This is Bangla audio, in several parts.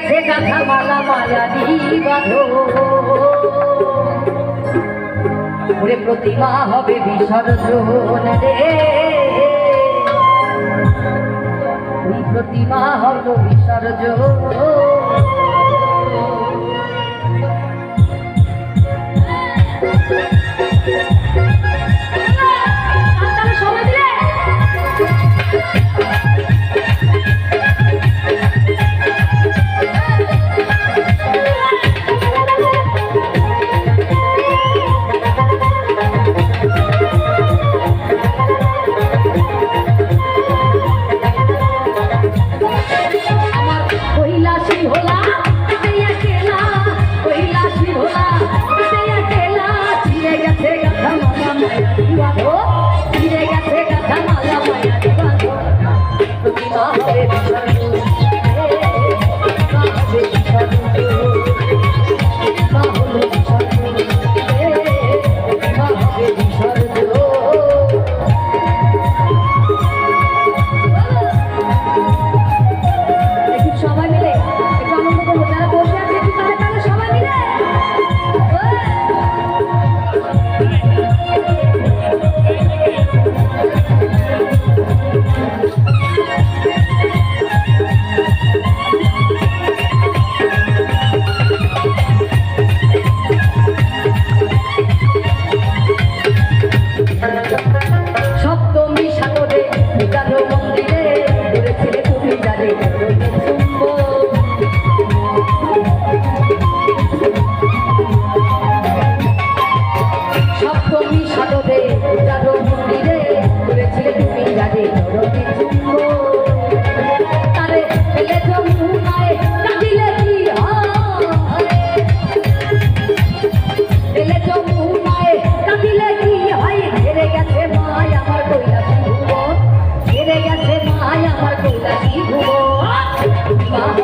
গেছে গাথা মালা মালা বাঁধো ওরে প্রতিমা হবে বিসর্জন রে। প্রতিমা হবে বিসর্জন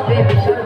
baby.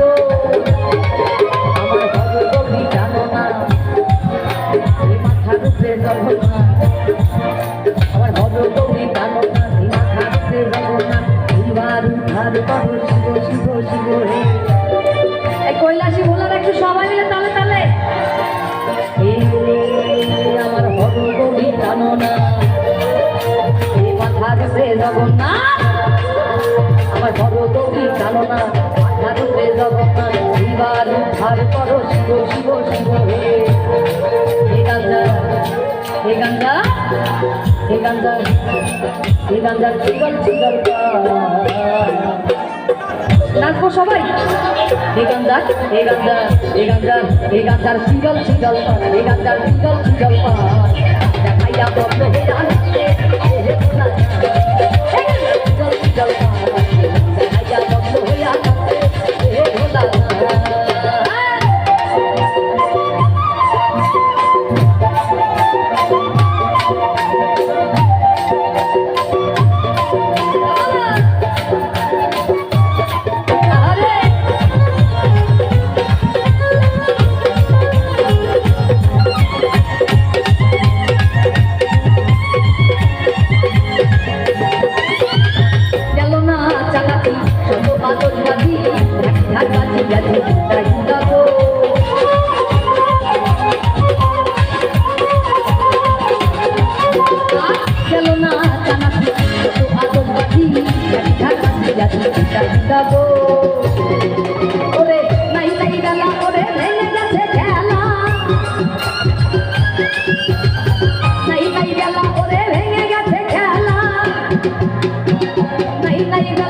জগন্নাথ আমার ভরো তুমি জানো না আধা রূপে জগন্নাথ শিবার উদ্ধার করো শিব শিব শিব হে হে হে হে গান্ধা সবাই হে গান্ধার হে গান্ধার হে গান্ধার হে গান্ধার সিঙ্গল সিঙ্গল পান হে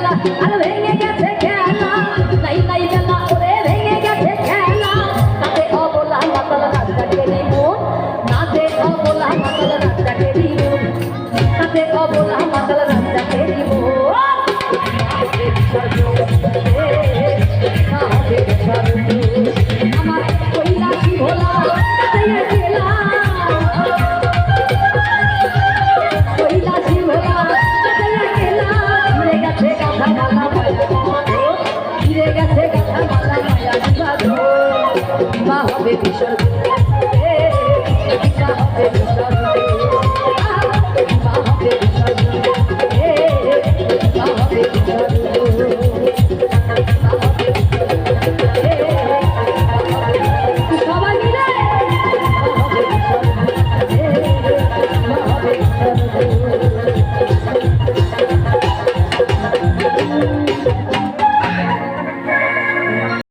啊！